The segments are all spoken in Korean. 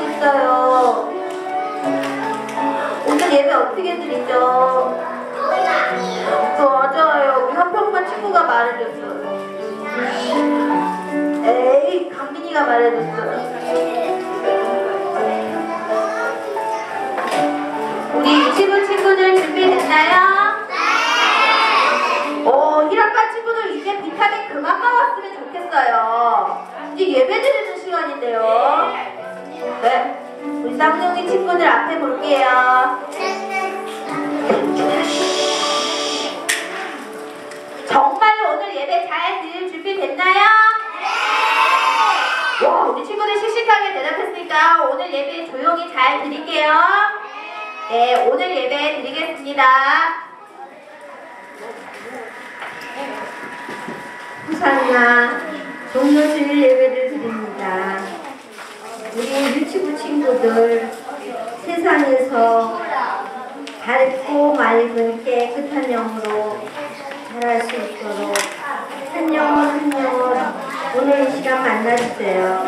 있어요. 오늘 예배 어떻게 드리죠? 맞아요. 우리 한평반 친구가 말해줬어요. 에이, 강민이가 말해줬어요. 우리 유치부 친구들 준비됐나요? 네. 어, 1학반 친구들 이제 비타민 그만 먹었으면 좋겠어요. 이제 예배 드리는 시간인데요. 네. 우리 쌍둥이 친구들 앞에 볼게요. 정말 오늘 예배 잘 드릴 준비 됐나요? 네. 와, 우리 친구들 씩씩하게 대답했으니까 오늘 예배 조용히 잘 드릴게요. 네, 오늘 예배 드리겠습니다. 부산나 종료주일 예배를 드립니다. 우리 친구들 세상에서 밝고 맑은 깨끗한 영으로 자랄 수 있도록 한 영혼 한 영혼 오늘 이 시간 만나주세요.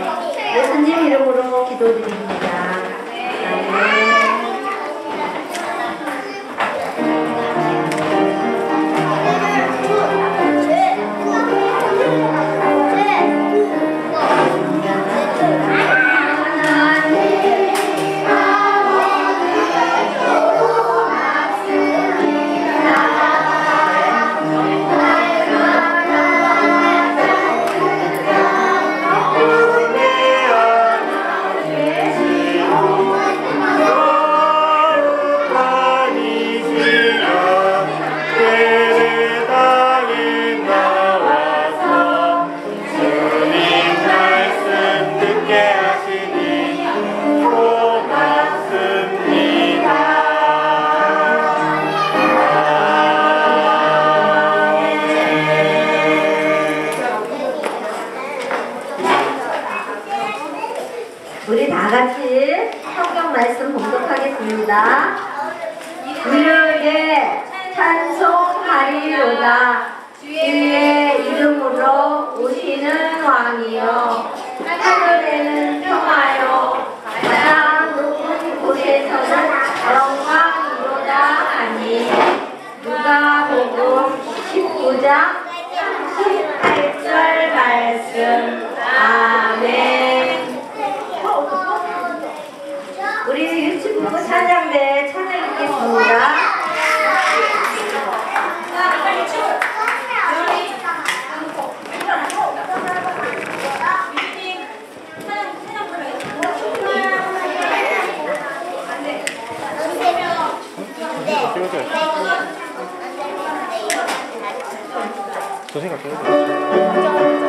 예수님 이름으로 기도드립니다. 우리 다 같이 성경 말씀 봉독하겠습니다. 주의 찬송하리로다. 주의 이름으로 오시는 왕이여. 하늘에는 평화요. 가장 높은 곳에서는 영광이로다 하니. 누가복음 19장 저 생각 좀 해보세요.